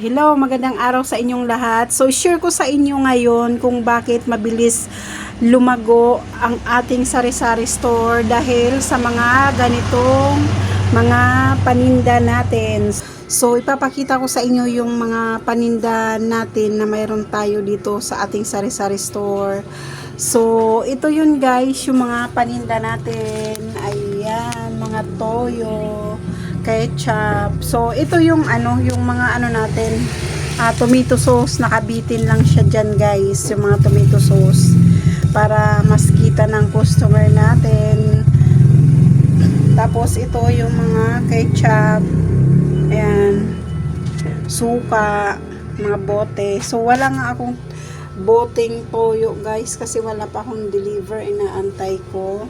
Hello, magandang araw sa inyong lahat. So, share ko sa inyo ngayon kung bakit mabilis lumago ang ating sari-sari store dahil sa mga ganitong mga paninda natin. So, ipapakita ko sa inyo yung mga paninda natin na mayroon tayo dito sa ating sari-sari store. So, ito yun guys, yung mga paninda natin. Ayan, mga toyo, ketchup. So, ito yung ano, yung mga ano natin, ah, tomato sauce, nakabitin lang siya dyan guys, yung mga tomato sauce. Para mas kita ng customer natin. Tapos, ito yung mga ketchup. Ayan. Suka, mga bote. So, wala nga akong boteng toyo guys kasi wala pa akong deliver inaantay ko.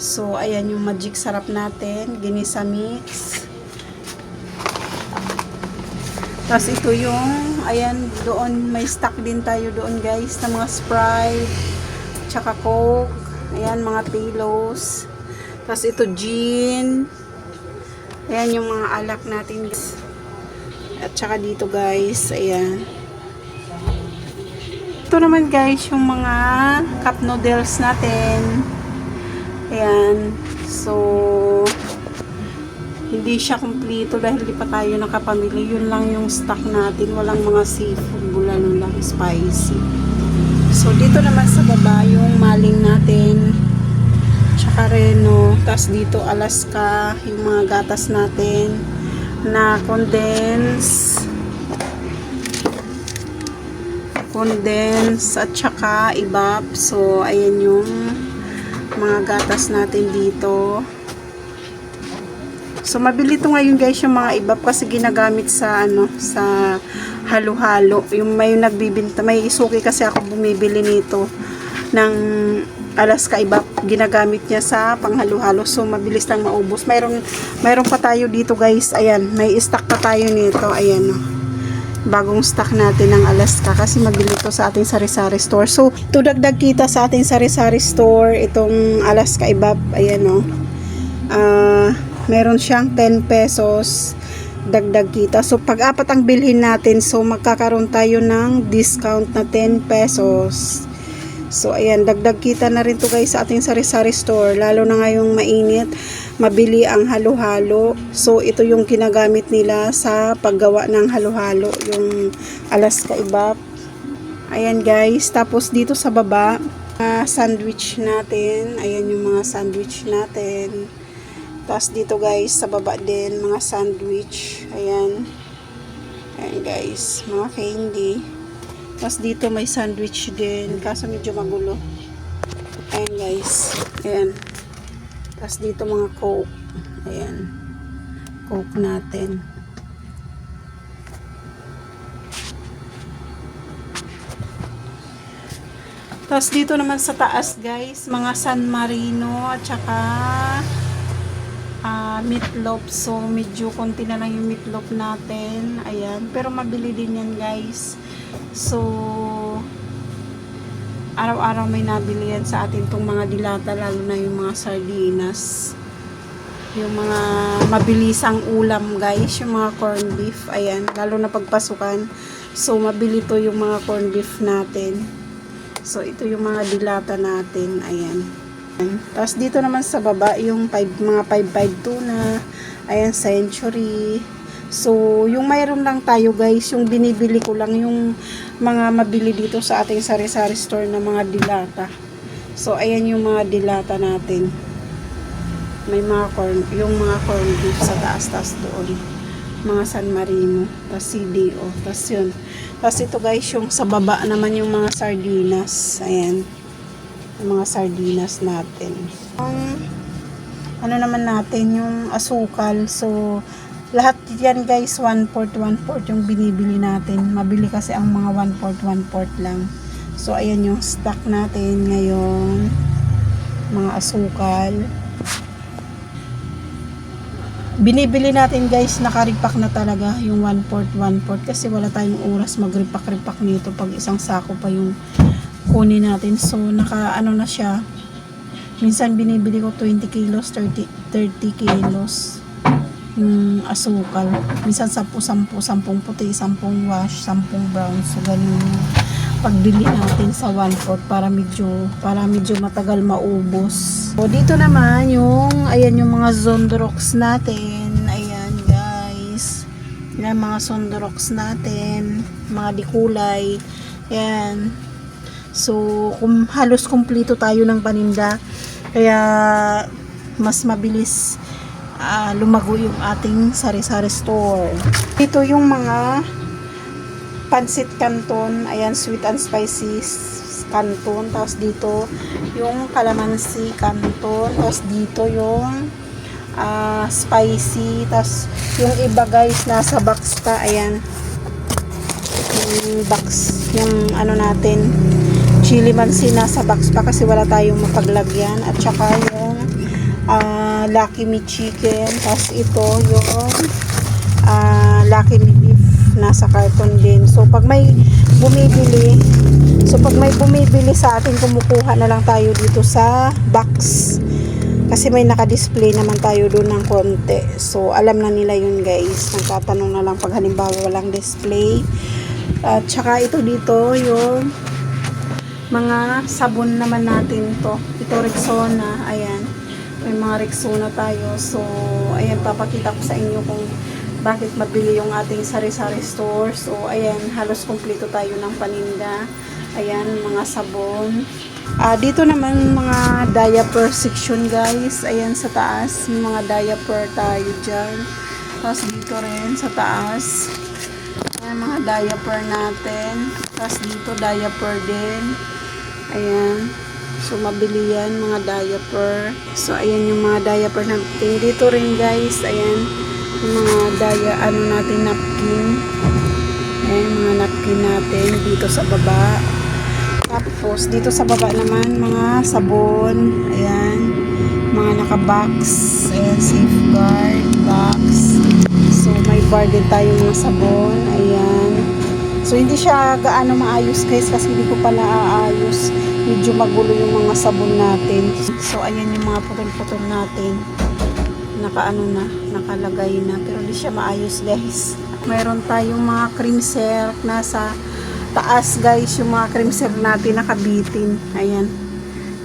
So, ayan yung magic sarap natin. Ginisa mix. Tapos ito yung, ayan, doon, may stock din tayo doon guys, na mga Sprite, tsaka Coke, ayan, mga pillows. Tapos ito, gin. Ayan yung mga alak natin guys. At tsaka dito guys, ayan. Ito naman guys, yung mga cup noodles natin. Ayan. So, hindi siya kumpleto dahil di pa tayo nakapamili. Yun lang yung stock natin. Walang mga seafood. Bulalo lang spicy. So, dito naman sa baba yung maling natin. Tsaka reno. Tapos dito Alaska. Yung mga gatas natin na condense condense at tsaka ibap. So, ayan yung mga gatas natin dito. So, mabili to ngayon guys yung mga ibap kasi ginagamit sa ano, sa halo-halo. Yung may nagbibinta, may isuki kasi ako bumibili nito ng Alaska ibap. Ginagamit niya sa panghalo-halo. So, mabilis lang maubos. Mayroon, mayroon pa tayo dito guys. Ayan, may stock pa tayo nito. Ayan, oh bagong stock natin ng Alaska kasi mabili to sa ating sari-sari store. So, ito dagdag kita sa ating sari-sari store, itong Alaska Ibap, ayan o. Ah, meron siyang 10 pesos dagdag kita. So, pag apat ang bilhin natin, so magkakaroon tayo ng discount na 10 pesos. So, ayan, dagdag kita na rin to guys sa ating sari-sari store. Lalo na ngayong mainit, mabili ang halo-halo. So, ito yung ginagamit nila sa paggawa ng halo-halo. Yung Alaska Ibap. Ayan guys, tapos dito sa baba, mga sandwich natin. Ayan yung mga sandwich natin. Tapos dito guys, sa baba din, mga sandwich. Ayan. Ayan guys, mga candy. Tapos dito may sandwich din. Kaso medyo magulo. Ayan guys. Ayan. Tapos dito mga coke. Ayan. Coke natin. Tapos dito naman sa taas guys, mga San Marino at saka ah, meatloaf. So medyo konti na lang yung meatloaf natin. Ayan. Pero mabili din yan guys. So araw-araw may nabili yan sa atin tong mga dilata lalo na yung mga sardinas. Yung mga mabilisang ulam guys, yung mga corned beef. Ayan, lalo na pagpasukan. So mabili to yung mga corned beef natin. So, ito yung mga dilata natin. Ayan. Tapos, dito naman sa baba, yung five, mga 5-5 tuna. Ayan, century. So, yung mayroon lang tayo guys, yung binibili ko lang yung mga mabili dito sa ating sari-sari store na mga dilata. So, ayan yung mga dilata natin. May mga corn, yung mga corn beef sa taas, taas doon. Mga San Marino, tas CDO, tas yun. Tas ito guys, yung sa baba naman yung mga sardinas. Ayan. Yung mga sardinas natin. Ang ano naman natin, yung asukal. So, lahat yan guys, 1 port, 1 port yung binibili natin. Mabili kasi ang mga 1 port, 1 port lang. So, ayan yung stock natin ngayon. Mga asukal. Binibili natin guys, nakaripak na talaga yung 1 port, 1 port. Kasi wala tayong oras magripak-ripak nito pag isang sako pa yung kunin natin. So, naka ano na siya. Minsan binibili ko 20 kilos, 30, 30 kilos. Yung asukal. Minsan sampu, sampu, sampung puti, sampung wash, sampung brown. So, ganun yung pagbili natin sa one pot para medyo, para medyo matagal maubos. So, dito naman yung, ayan yung mga Zondrox natin. Ayan, guys. Yan, mga Zondrox natin. Mga dikulay. Ayan. So, kum, halos kumpleto tayo ng paninda. Kaya, mas mabilis ah, lumago yung ating sari-sari store. Dito yung mga pancit canton, ayan, sweet and spicy canton. Tapos dito, yung calamansi canton. Tapos dito yung ah, spicy. Tapos yung iba guys, nasa box pa, ayan. Yung box, yung ano natin, chili mansi nasa box pa kasi wala tayong mapaglagyan. At saka yung ah, Lucky Me Chicken. Tapos ito yung ah, Lucky Me Beef nasa carton din. So pag may bumibili, so pag may bumibili sa atin, kumukuha na lang tayo dito sa box. Kasi may naka-display naman tayo doon ng konti. So alam na nila yun guys. Nagtatanong na lang pag halimbawa walang display. At saka ito dito yung mga sabon naman natin to. Ito Rexona, ayan. May mga Rexona tayo. So, ayan, papakita ko sa inyo kung bakit mabili yung ating sari-sari store. So, ayan, halos kumpleto tayo ng paninda. Ayan, mga sabon. Ah, dito naman mga diaper section guys. Ayan sa taas, mga diaper tayo dyan. Tapos dito rin sa taas. Ayan, mga diaper natin. Tapos dito, diaper din. Ayan. So, mabili yan, mga diaper. So, ayan yung mga diaper natin. Dito rin, guys. Ayan. Yung mga dia, ano natin, napkin. Ayan, mga napkin natin. Dito sa baba. Tapos, dito sa baba naman, mga sabon. Ayan. Mga naka-box. Ayan, safeguard, box. So, may bar tayo mga sabon. Ayan. So, hindi siya gaano maayos guys kasi hindi ko pa naaayos. Medyo magulo yung mga sabon natin. So, ayan yung mga putol-putol natin. Nakaano na, nakalagay na. Pero hindi siya maayos guys. Mayroon tayong mga cream silk nasa taas guys yung mga cream silk natin nakabitin. Ayan.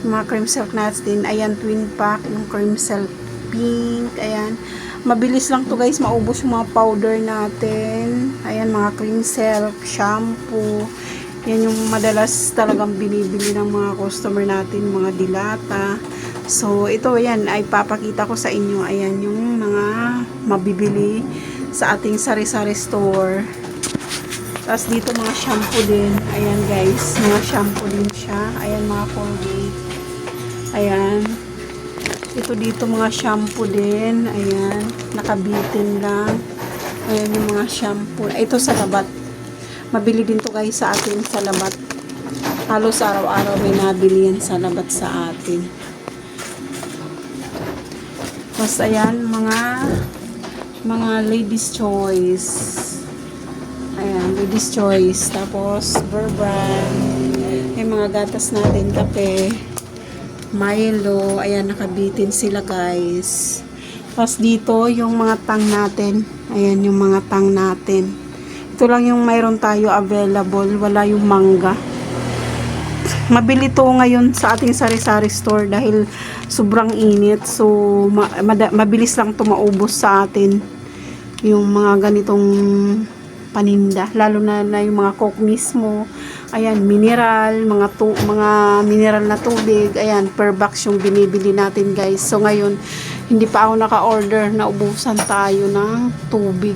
Yung mga cream silk natin. Ayan, twin pack. Yung cream silk pink. Ayan. Mabilis lang to guys. Maubos yung mga powder natin. Ayan, mga cream silk, shampoo. Yan yung madalas talagang binibili ng mga customer natin. Mga dilata. So, ito ayan. Ay papakita ko sa inyo. Ayan yung mga mabibili sa ating sari-sari store. Tapos dito mga shampoo din. Ayan guys, mga shampoo din siya. Ayan mga Colgate. Ayan. Ito dito mga shampoo din. Ayan. Nakabitin lang. Ayan yung mga shampoo. Ito sa labat. Mabili din to guys sa atin sa labat. Halos araw-araw may nabili yan sa labat sa atin. Tapos ayan mga mga ladies choice. Ayan, ladies choice. Tapos, Burbrand. Yung mga gatas natin, kape. Milo. Ayan, nakabitin sila guys. Tapos dito, yung mga tang natin. Ayan, yung mga tang natin. Ito lang yung mayroon tayo available. Wala yung mangga. Mabili to ngayon sa ating sari-sari store dahil sobrang init. So, ma- mabilis lang to maubos sa atin yung mga ganitong paninda lalo na, na yung mga coke mismo. Ayan mineral mga tu mga mineral na tubig ayan per box yung binibili natin guys. So ngayon hindi pa ako naka-order na ubusan tayo ng tubig.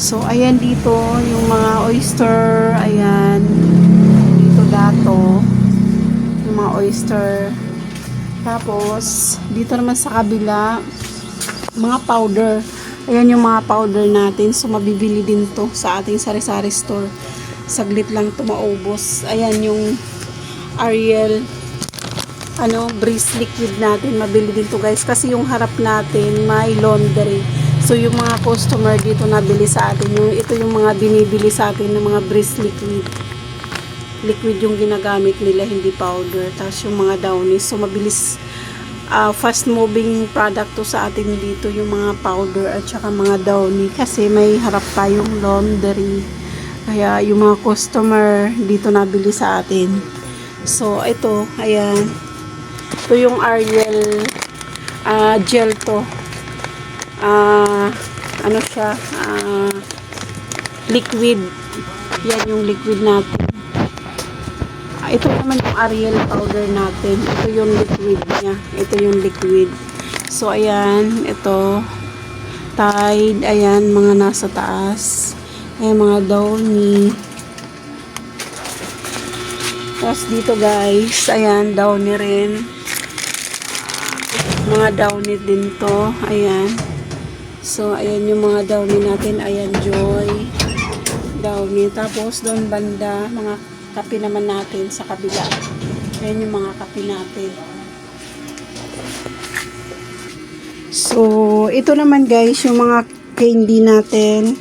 So ayan dito yung mga oyster ayan dito dato yung mga oyster. Tapos dito naman sa kabila mga powder. Ayan yung mga powder natin. So, mabibili din to sa ating sari-sari store. Saglit lang to maubos. Ayan yung Ariel ano, breeze liquid natin. Mabili din to guys. Kasi yung harap natin may laundry. So, yung mga customer dito nabili sa atin. Yung, ito yung mga binibili sa atin ng mga breeze liquid. Liquid yung ginagamit nila, hindi powder. Tapos yung mga downy. So, mabilis ah, fast moving product to sa atin dito yung mga powder at saka mga downy. Kasi may harap tayong laundry. Kaya yung mga customer dito nabili sa atin. So ito ayan. Ito yung Ariel ah, gel to. Ah ano siya? Ah, liquid. Yan yung liquid natin ito naman yung Ariel powder natin. Ito yung liquid niya. Ito yung liquid. So ayan. Ito. Tide. Ayan mga nasa taas. Ayan mga downy. Tapos dito guys ayan downy rin. Mga downy din to. Ayan. So ayan yung mga downy natin. Ayan joy. Downy. Tapos doon banda mga kape naman natin sa kabila. Ayan yung mga kape natin. So ito naman guys yung mga candy natin.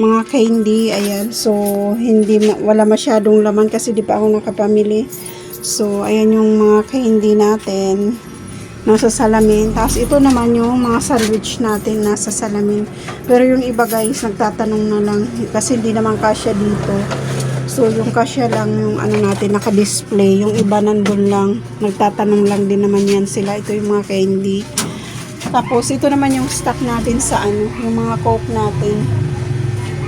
Mga candy ayan. So hindi wala masyadong laman kasi di pa ako nakapamili. So ayan yung mga candy natin. Nasa salamin. Tapos ito naman yung mga sandwich natin nasa salamin. Pero yung iba guys nagtatanong na lang. Kasi hindi naman kasya dito so yung kasya lang yung ano natin naka-display. Yung iba nandun lang nagtatanong lang din naman yan sila. Ito yung mga candy. Tapos ito naman yung stock natin sa ano yung mga coke natin.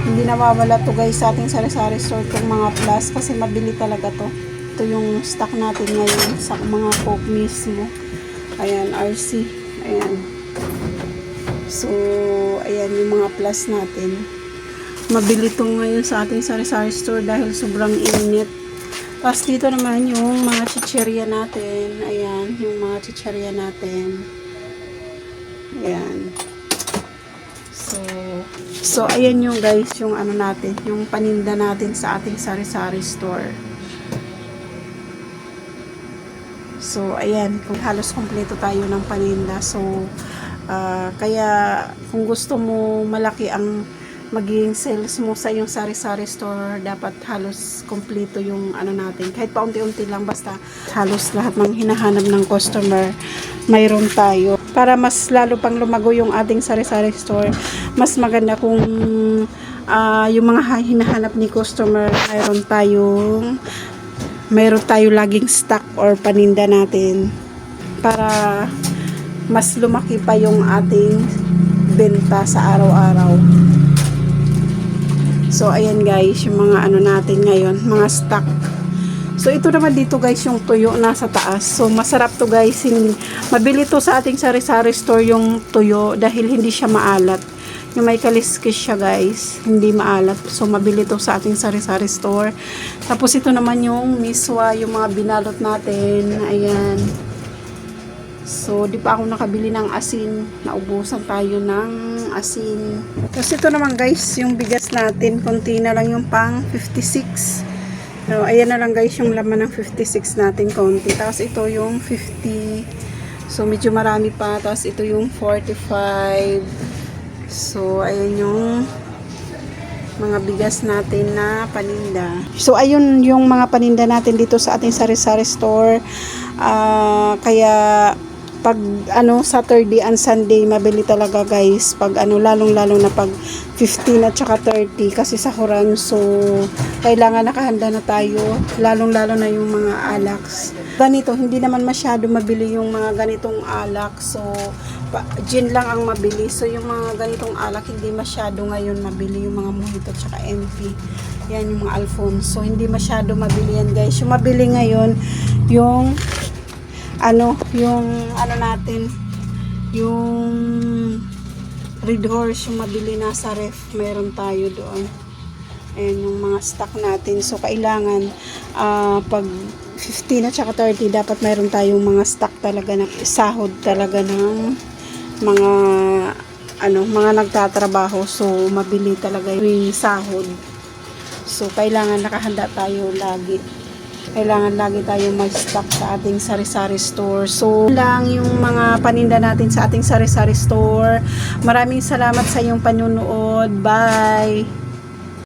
Hindi nawawala to guys sa ating sari-sari store itong mga plus kasi mabili talaga to. Ito yung stock natin ngayon sa mga coke mismo. Ayan RC ayan. So ayan yung mga plus natin mabili to ngayon sa ating sari-sari store dahil sobrang init tapos dito naman yung mga chicherya natin ayan yung mga chicherya natin ayan So, so ayan yung guys, yung ano natin, yung paninda natin sa ating sari-sari store. So, ayan, kung halos kompleto tayo ng paninda. So, ah, kaya kung gusto mo malaki ang magiging sales mo sa iyong sari-sari store, dapat halos kompleto yung ano natin. Kahit paunti-unti lang, basta halos lahat ng hinahanap ng customer, mayroon tayo. Para mas lalo pang lumago yung ating sari-sari store, mas maganda kung ah, yung mga ha- hinahanap ni customer, mayroon tayong mayroon tayo laging stock or paninda natin para mas lumaki pa yung ating benta sa araw-araw. So, ayan guys, yung mga ano natin ngayon, mga stock. So, ito naman dito guys, yung tuyo nasa taas. So, masarap to guys. Hindi, mabili to sa ating sari-sari store yung tuyo dahil hindi siya maalat. Yung may kaliskis siya guys, hindi maalat. So, mabili to sa ating sari-sari store. Tapos, ito naman yung miswa, yung mga binalot natin. Ayan. So, di pa ako nakabili ng asin. Naubusan tayo ng asin. Tapos ito naman guys, yung bigas natin. Konti na lang yung pang 56. So, ayan na lang guys yung laman ng 56 natin. Konti. Tapos ito yung 50. So, medyo marami pa. Tapos ito yung 45. So, ayan yung mga bigas natin na paninda. So, ayun yung mga paninda natin dito sa ating sari-sari store. Ah, kaya pag ano Saturday and Sunday mabili talaga guys. Pag ano lalong lalo na pag 15 at saka 30 kasi sa Horan so kailangan nakahanda na tayo. Lalong lalo na yung mga alaks. Ganito hindi naman masyado mabili yung mga ganitong alak. So gin lang ang mabili. So yung mga ganitong alak hindi masyado ngayon mabili. Yung mga mojito at saka MP yan yung mga Alfonso. Hindi masyado mabili yan guys. Yung mabili ngayon yung ano, yung ano natin, yung Red Horse, yung mabili na sa ref, meron tayo doon. Ayan yung mga stock natin. So, kailangan ah, pag 15 at saka 30, dapat meron tayong mga stock talaga na sahod talaga ng mga ano, mga nagtatrabaho. So, mabili talaga yung sahod. So, kailangan nakahanda tayo lagi kailangan lagi tayo mag-stock sa ating sari-sari store. So, lang yung mga paninda natin sa ating sari-sari store. Maraming salamat sa iyong panunood. Bye!